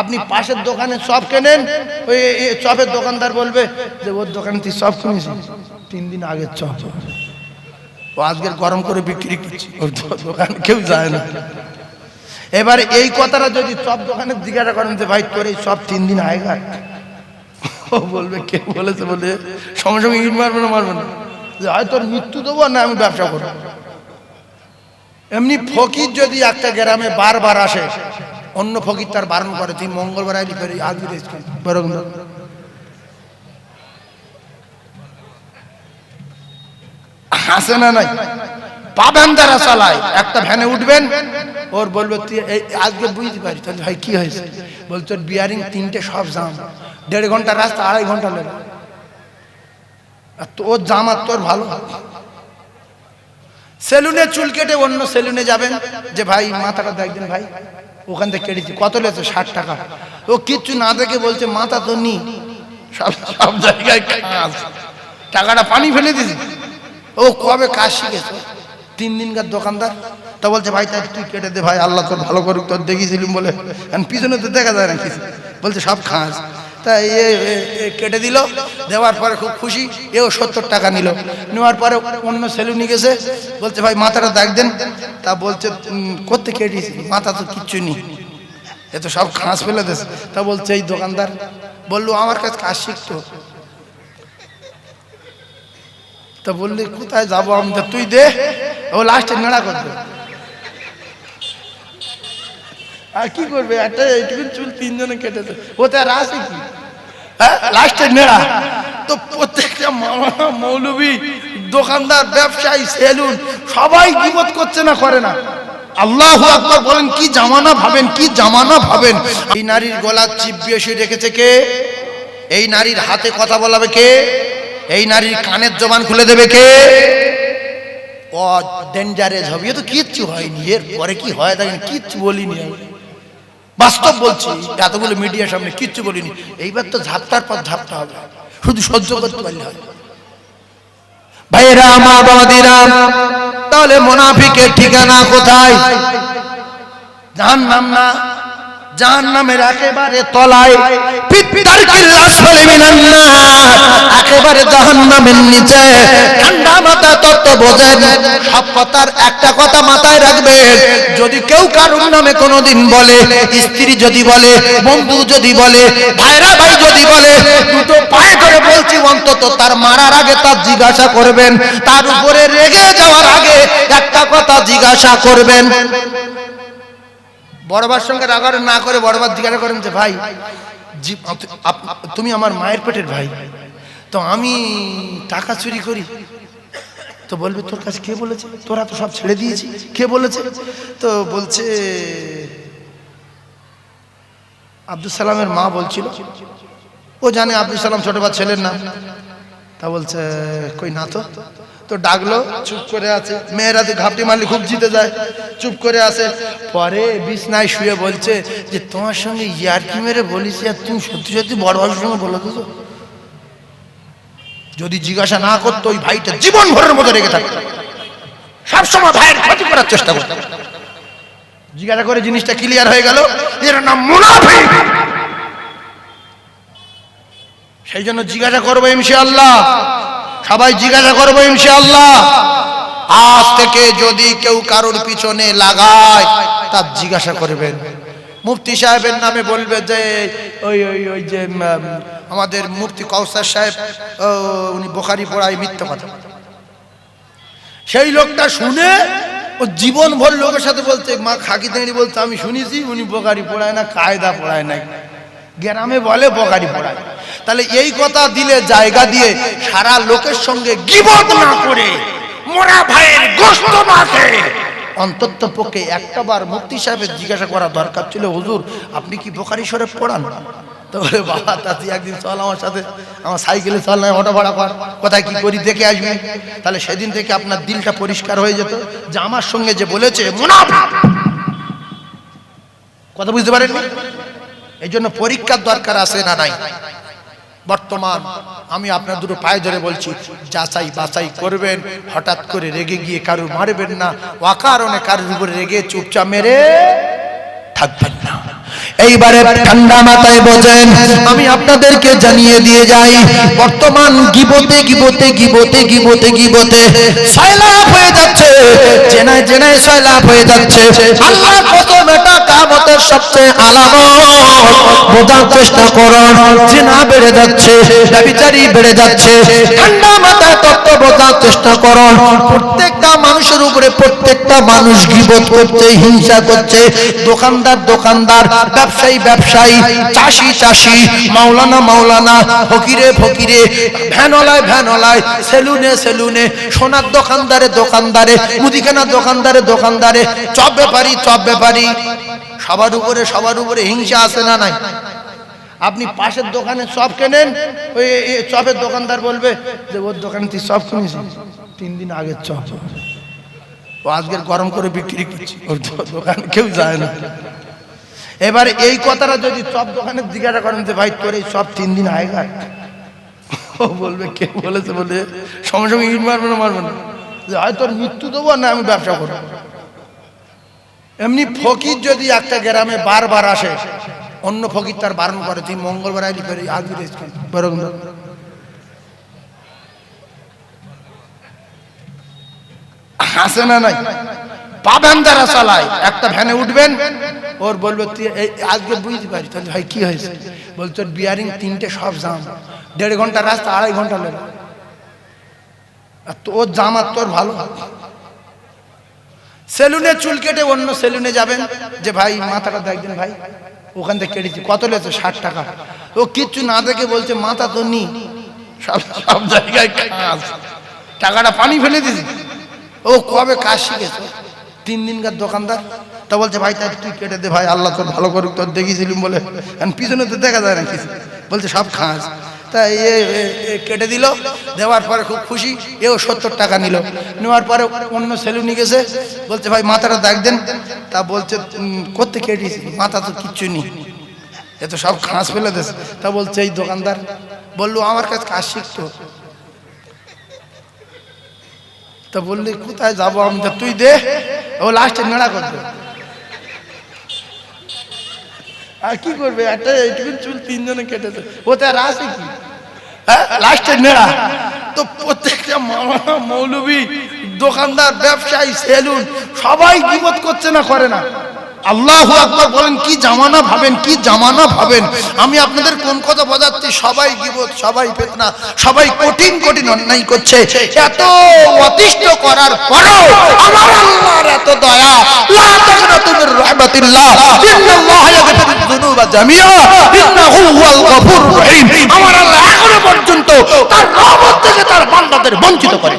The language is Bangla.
আপনি পাশের দোকানে চপ কেনেন? ওই চপের দোকানদার বলবে যে, ওর দোকানে তুই চপ কিনেছি তিন দিন আগের চপ। ও আজকের গরম করে বিক্রি করছি। ওর দোকানে কেউ যায় না। এবার এই কথাটা যদি চপ দোকানের জিজ্ঞাসা করেন যে, ভাই, তোর এই সব তিন দিন আগেকার ও বলবে, কে বলেছে বলে? সঙ্গে সঙ্গে ইট মারবে না মারবে না। যে হয় তোর মৃত্যু দেবো না, আমি ব্যবসা করব। এমনি ফকির যদি একটা গ্রামে বারবার আসে অন্য ফকির তার বারণ করে, তুই মঙ্গলবার আইলি না নাই? পাবেন তারা চালায় একটা ভ্যানে উঠবেন, ওর বলবে, তুই আজকে বুঝতে পারি তাহলে ভাই কি হয়েছে? বল, তোর বিয়ারিং তিনটে সব জাম। দেড় ঘণ্টা রাস্তা, আড়াই ঘণ্টা লেগে আর তোর জাম আর তোর ভালো। সেলুনে চুল কেটে অন্য সেলুনে যাবেন, যে ভাই মাথাটা দেখবেন ভাই। ওখান থেকে কেটেছি। কত লেছে ষাট টাকা। ও কিচ্ছু না দেখে বলছে, মাথা তো নি। সব সব জায়গায় কাজ টাকাটা পানি ফেলে দিছি ও কবে কাজ শিখেছে? তিন দিনকার দোকানদার। তা বলছে, ভাই তাই তুই কেটে দে, ভাই। আল্লাহ তোর ভালো করুক, তোর দেখিয়েছিলাম বলে। কারণ পিছনে তো দেখা যায় না কিছু। বলছে, সব খাস। তা এ কেটে দিল দেওয়ার পরে খুব খুশি এও সত্তর টাকা নিল। নেওয়ার পরে অন্য সেলুনি গেছে বলছে ভাই মাথাটা দেখ দেন। তা বলছে "উম, করতে কেটেছি? মাথা তো কিচ্ছু নেই। এ তো সব খাঁস ফেলে দেশ। তা বলছে এই দোকানদার। বলল আমার কাছে কাজ শিখতো তা বললি কোথায় যাব আমি তুই দে। ও লাস্টে নেড়া করবে আর কি করবে? একটা এইটুকু চুল তিনজনে কেটেছে। ওতে আর আসে কি? হ্যাঁ? জামানা ভাবেন এই নারীর গলা চিপ রেখেছে কে? এই নারীর হাতে কথা বলাবে কে? এই নারীর কানের জবান খুলে দেবে কে? ও ডেঞ্জারেস হবে। তো কিচ্ছু হয়নি। এর পরে কি হয় কিচ্ছু বলিনি আমি। বাস্তব বলছি, এতগুলো মিডিয়ার সামনে কিচ্ছু বলিনি। এইবার তো ঝাপটার পর ঝাপটা হবে। শুধু সহ্য করতে পারলে হয়। ভাইরা মা বাবাদিরা, তাহলে মোনাফিকের ঠিকানা কোথায়? জাহান নাম না জান নামের একেবারে তলায়। পিত্তার কিল্লা সলিমিনান একেবারে জাহান নামের নিচে ঠান্ডা মাথা তত্ত্ব বোঝেন সব কথার একটা কথা মাথায় রাখবেন। যদি কেউ কারুর নামে কোনোদিন বলে, স্ত্রী যদি বলে, বন্ধু যদি বলে, ভাইরা ভাই যদি বলে, দুটো পায়ে করে বলছি অন্তত তার মারার আগে তার জিজ্ঞাসা করবেন। তার উপরে রেগে যাওয়ার আগে একটা কথা জিজ্ঞাসা করবেন। বড়বার সঙ্গে রাগারে না করে বড়বার জিজ্ঞাসা করেন যে, ভাই তুমি আমার মায়ের পেটের ভাই। তো আমি টাকা চুরি করি। তো বলবে, তোর কাছে কে বলেছে? তোরা তো সব ছেড়ে দিয়েছি। কে বলেছে? তো বলছে আব্দুল সালামের মা বলছিল। ও জানে আব্দুল সালাম ছোটবার ছেলের নাম। তা বলছে, কই না তো? তো ডাকলো, চুপ করে আছে। মেয়েরা তো ঘাপটি মারলে খুব জিতে যায়। চুপ করে আছে। পরে বিছনায় শুয়ে বলছে যে, তোমার সঙ্গে ইয়ারকি মেরে বলিস, আর তুমি সত্যি সত্যি বড় ভাইয়ের সঙ্গে বলে দিছো যদি জিজ্ঞাসা না করতো, ওই ভাইটা জীবন ভরের মতো রেখে থাকতো। সবসময় ভাইয়ের ক্ষতি করার চেষ্টা করতো। জিজ্ঞাসা করে জিনিসটা ক্লিয়ার হয়ে গেল, এর নাম মুনাফিক। সেই জন্য জিজ্ঞাসা করব ইনশাআল্লাহ। সবাই জিজ্ঞাসা করব ইনশাআল্লাহ। আজ থেকে যদি কেউ কারোর পিছনে লাগায়, তার জিজ্ঞাসা করবেন। মুফতি সাহেবের নামে বলবে যে, ওই ওই ওই যে আমাদের মুফতি কৌসার সাহেব উনি বোখারি পড়ায় মিথ্যা কথা সেই লোকটা শুনে ও জীবন ভর লোকের সাথে বলছে, মা খাকি তেঁড়ি বলছে, আমি শুনেছি উনি বোকারি পড়ায় না, কায়দা পড়ায় নাই। গ্রামে বলে বোকারি পড়ায়। তাহলে এই কথা দিলে জায়গা দিয়ে সারা লোকের সঙ্গে গিবত না করে, মোরা ভাইয়ের গোস্ত না খেয়ে অন্তত পক্ষে একটা বার মুক্তি সাহেবের জিজ্ঞাসা করা দরকার ছিল, হুজুর, আপনি কি বোকারি শরীফ পড়ান? তো বলে, বাবা তাতি একদিন চল আমার সাথে, আমার সাইকেলে চল, না অটো ভাড়া কর, কোথায় কি করি দেখে আসবি। তাহলে সেদিন থেকে আপনার দিলটা পরিষ্কার হয়ে যেত। যে আমার সঙ্গে যে বলেছে কথা বুঝতে পারেন এই জন্য পরীক্ষার দরকার আছে না নাই? বর্তমান আমি আপনার দুটো পায়ে ধরে বলছি, যাচাই বাছাই করবেন, হঠাৎ করে রেগে গিয়ে কারুর মারবেন না, অকারণে কারুর উপরে রেগে চুপচাপ মেরে থাকবেন এইবারে ঠান্ডা মাথায় বোঝেন আমি আপনাদেরকে জানিয়ে দিয়ে যাই, বর্তমান গিবতে গিবতে গিবতে গিবতে গিবতে সয়লাভ হয়ে যাচ্ছে। জেনায় জেনায় সয়লাভ হয়ে যাচ্ছে। আল্লাহ কসম এটা কামতের সবচেয়ে আলামত। বোঝার চেষ্টা করুন জেনা বেড়ে যাচ্ছে, ব্যভিচারী বেড়ে যাচ্ছে। ঠান্ডা মাথায় তত্ত্ব বোঝার চেষ্টা করুন প্রত্যেকটা মানুষের উপরে প্রত্যেকটা মানুষ গিবত করছে, হিংসা করছে। দোকানদার দোকানদার ব্যবসায়ী ব্যবসায়ী, চাষি চাষি, মাওলানা মাওলানা, ফকিরে ফকিরে, ভ্যানলায় ভ্যানলায়, সেলুনে সেলুনে, সোনার দোকানদারে দোকানদারে, মুদিখানা দোকানদারে দোকানদারে, চপ ব্যাপারি চপ ব্যাপারি। সবার উপরে সবার উপরে হিংসা আছে না নাই? আপনি পাশের দোকানে চপ কেনেন? ওই চপের দোকানদার বলবে যে, ওর দোকানে তুই চপ কিনেছিস? তিন দিন আগের চপ ও আজকের গরম করে বিক্রি করছি। ওর দোকানে কেউ যায় না। এবার এই কথাটা যদি চপ দোকানে জিজ্ঞাসা করেন যে, ভাই, তোর এই চপ তিন দিন আগেকার ও বলবে, কে বলেছে বলে? সঙ্গে সঙ্গে ইট মারবে না মারবে না। হয় তোর মৃত্যু দেবো না, আমি ব্যবসা করব। এমনি ফকির যদি একটা গ্রামে বারবার আসে, অন্য ফকির তার বারণ করে, তুই মঙ্গলবার হাসে না নাই। পাবেন যারা চালায়, একটা ভ্যানে উঠবেন ওর বলব, তুই আজকে বুঝতে পারি তাহলে ভাই কি হয়েছে? বল, তোর বিয়ারিং তিনটে সব জাম দেড় ঘণ্টা রাস্তা, আড়াই ঘণ্টা লেগে আর তোর জাম আর তোর ভালো। সেলুনে চুল কেটে অন্য সেলুনে যাবেন, যে ভাই, মাথাটা দেখবেন ভাই, ওখান থেকে কেটেছি, কত লেছে ষাট টাকা। ও কিচ্ছু না দেখে বলছে, মাথা তো নি। সব সব জায়গায় টাকাটা পানি ফেলে দিছি ও কবে কাজ শিখেছে? তিন দিনকার দোকানদার তা বলছে ভাই তাই তুই কেটে দে ভাই আল্লাহ তোর ভালো করুক তোর দেখেছিলাম বলে। পিছনে তো দেখা যায় না কিছু। বলছে সব খাস। তা এ কেটে দিল দেওয়ার পরে খুব খুশি এও সত্তর টাকা নিল। নেওয়ার পরে অন্য সেলুনি গেছে বলছে ভাই মাথাটা দেখ দেন। তা বলছে "উম, কোত্থেকে কেটেছি? মাথা তো কিচ্ছু নেই। এ তো সব খাস ফেলে দেশ তা বলছে এই দোকানদার বলল আমার কাছে কাজ শিখতো। তা বললি কোথায় যাব আমি? তুই দে ও লাস্টে নেড়া করবে। আর কি করবে? একটা এইটুকু চুল তিনজনে কেটেছে। ওতে আর আছে কি? হ্যাঁ? তো আকবর বলেন, কি আমি আপনাদের কোন কথা বোঝাচ্ছি? সবাই গিবত, সবাই ফেতনা, সবাই কঠিন কঠিন অন্যায় করছে। এত অতিষ্ঠ করার পরেও আমার আল্লাহর এত দয়া তার রহমত থেকে বঞ্চিত করে